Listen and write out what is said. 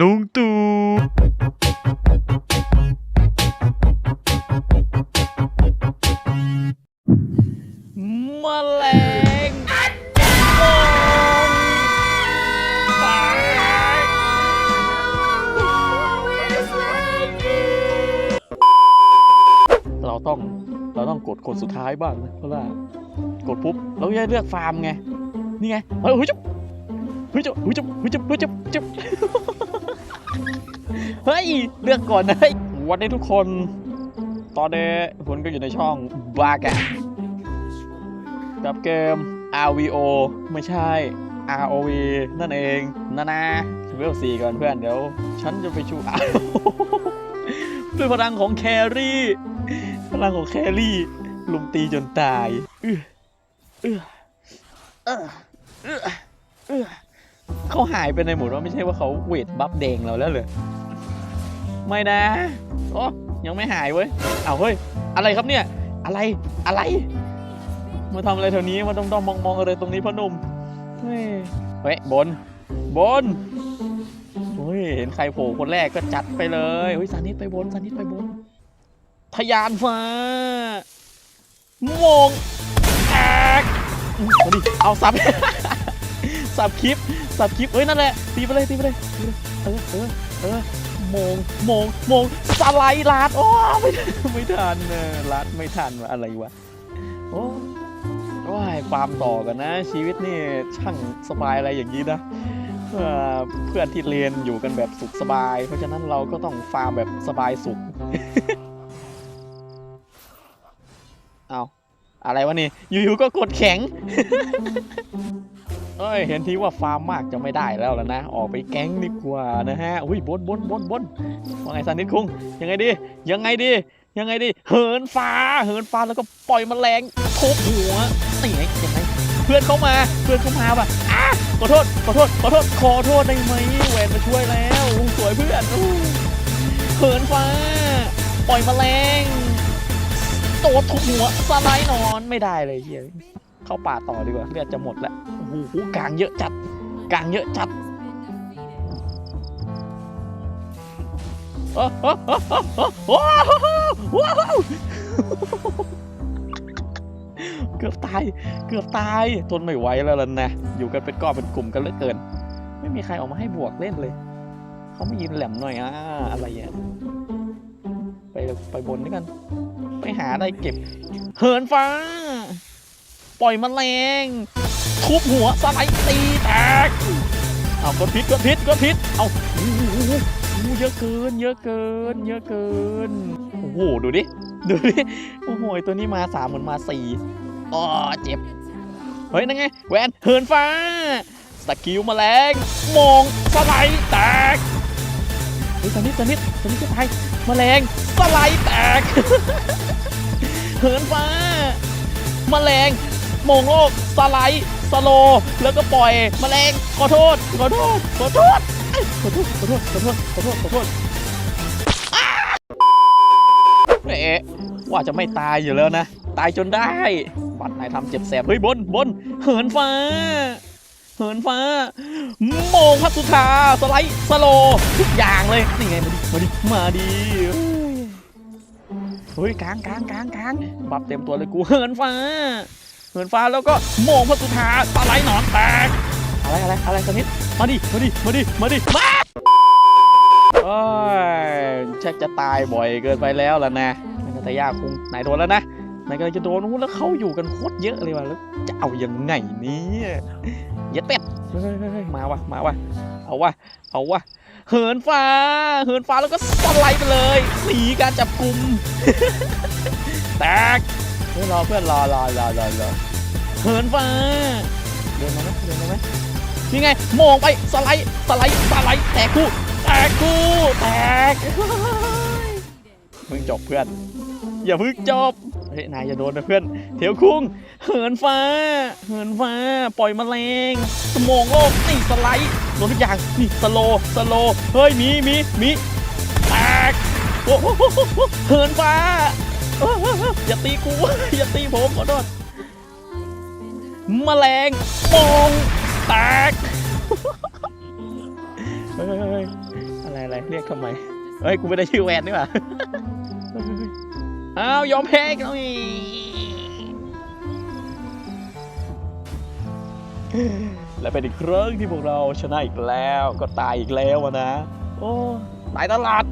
ลุงตู่มแมลงโอ่งตายเราต้องเราต้องกดคนสุดท้ายบ้างนะเพราะว่ากดปุ๊บเราจะเลือกฟาร์มไง นี่ไงเฮ้ยเฮ้ยจุ๊บเฮ้ยจุ๊บเฮ้ยจุ๊บเฮ้ยจุ๊บเฮ้ยจุ๊บจุ๊บ เฮ้ย เลือกก่อนนะวันนี้ทุกคน ตอนนี้คุณก็อยู่ในช่องบากะกับเกม RVO ไม่ใช่ ROV นั่นเองนะนะเวลสี่ก่อนเพื่อนเดี๋ยว ฉันจะไปชูอาด้วยพลังของแครี่ พลังของแครี่ลุมตีจนตายเออเออเออเออเอื้อเขาหายไปในหมดว่าไม่ใช่ว่าเขาเวทบัฟแดงเราแล้วเลย ไม่นะ โอ้ยังไม่หายเว้ยเอาวเฮ้ย อะไรครับเนี่ย อะไร อะไร มาทำอะไรแถวนี้ มาต้องต้องมองมองอะไรตรงนี้พ่อหนุ่ม เฮ้ย เฮ้ย บน บนโอ้ย เห็นใครโผล่คนแรกก็จัดไปเลย เฮ้ยสานิทไปบนสานิทไปบนทะยานฟ้ามงแอกเอาดิ เอาสับ สับคลิป สับคลิปเอ้ย นั่นแหละ ตีไปเลย ตีไปเลย เออ เออ เออ มงมงมงสไลด์ลาดโอ้ไม่ไม่ทันเนอะลาดไม่ทันวะอะไรวะโอ้ว้ายฟาร์มต่อกันนะ ชีวิตนี่ช่างสบายอะไรอย่างนี้นะเพื่อเพื่อนที่เรียนอยู่กันแบบสุขสบาย เพราะฉะนั้นเราก็ต้องฟาร์มแบบสบายสุขเอาอะไรวะนี่อยู่ๆก็กดแข็ง เอ้ยเห็นทีว่าฟาร์มมากจะไม่ได้แล้วแล้วนะ ออกไปแก๊งดีกว่านะฮะอุ้ยบนบนบนบนว่าไงสันนิดคุงยังไงดี ยังไงดี ยังไงดี เหินฟ้า เหินฟ้าแล้วก็ปล่อยแมลงทุบหัวนี่ไงยังไงเพื่อนเขามาเพื่อนเขามาว่ะอ้าขอโทษขอโทษขอโทษขอโทษได้ไหมแหวนมาช่วยแล้วสวยเพื่อนเหินฟ้า ปล่อยแมลงโตทุบหัวสไลด์นอนไม่ได้เลยเฮียเข้าป่าต่อดีกว่าเลือดจะหมดแล้ว หกลางเยอะจัดกลางเยอะจัดว้าวเกือบตาย เกือบตาย ทนไม่ไหวแล้วล่ะนะ อยู่กันเป็นก้อนเป็นกลุ่มกันเหลือเกิน ไม่มีใครออกมาให้บวกเล่นเลย เขาไม่ยินแหลมหน่อยอะอะไรอะไปไปบนด้วยกัน ไปหาอะไรเก็บ เหินฟ้า ปล่อยแมลง ทุบหัวสไลด์ตีแตกเอากดพิษกดพิษกดพิษเอาโอ้โหเยอะเกิน เยอะเกิน เยอะเกินโอ้โหดูดิดูดิโอ้โหตัวนี้มาสามเหมือนมาสี่อ๋อเจ็บเฮ้ยนั่นไงแวนเหินฟ้าสกิลแมลงมองสไลด์แตกเฮ้ยตอนนี้ตอนนี้ตอนนี้จะตายแมลงสไลด์แตกเหินฟ้าแมลงโมงโลกสไลด์ สโล แล้วก็ปล่อยแมลงขอโทษ ขอโทษ ขอโทษ ขอโทษ ขอโทษ ขอโทษ ขอโทษ ขอโทษเอ๊ะว่าจะไม่ตายอยู่แล้วนะ ตายจนได้ บัตรนายทำเจ็บแสบ เฮ้ยบนบนเหินฟ้า เหินฟ้าโมงพัสุธาสไลด์สโลทุกอย่างเลย นี่ไง มาดิ มาดิมาดิเฮ้ยกลางกลางกลางกลางบับเต็มตัวเลยกูเหินฟ้า เหินฟ้าแล้วก็โมงพระสุธาสไลด์หนอนแตก อะไรอะไรอะไรสนิดมาดิ มาดิ มาดิ มาดิมาโอ้ยชักจะตายบ่อยเกินไปแล้วล่ะนะนันทยาคงไหนโดนแล้วนะไหนกำลังจะโดนอู้แล้วเขาอยู่กันโคตรเยอะเลยว่ะแล้วจะเอายังไงเนี่ยอย่าเป็ดมาวะมาวะเอาวะเอาวะเหินฟ้า เหินฟ้าแล้วก็สไลด์ไปเลยหนีการจับกลุ่มแตก เฮ้ยรอเพื่อนรอรอรอรอรอเหินฟ้าเดินมาไหมเดินมาไหมนี่ไงมองไปสไลด์สไลด์สไลด์แตกคู่แตกคู่แตกเพิ่งจบเพื่อน อย่าเพิ่งจบเฮ้ยนายจะโดนนะเพื่อนเถียวคุ้งเหินฟ้า เหินฟ้า ปล่อยแมลงสมองโลกนี่สไลด์โดนทุกอย่างนี่สโลสโลเฮ้ยมีมีมีแตกโอ้โหเหินฟ้า อย่าตีกู อย่าตีผมขอโทษแมลงมองแตกเฮ้ยอะไรอะไรเรียกทำไมเฮ้ย กูไม่ได้ชื่อแวนนี่หว่าอ้าวยอมแพ้อีกแล้วอีและเป็นอีกครั้งที่พวกเราชนะอีกแล้วก็ตายอีกแล้วนะ โอ้ ตายตลาด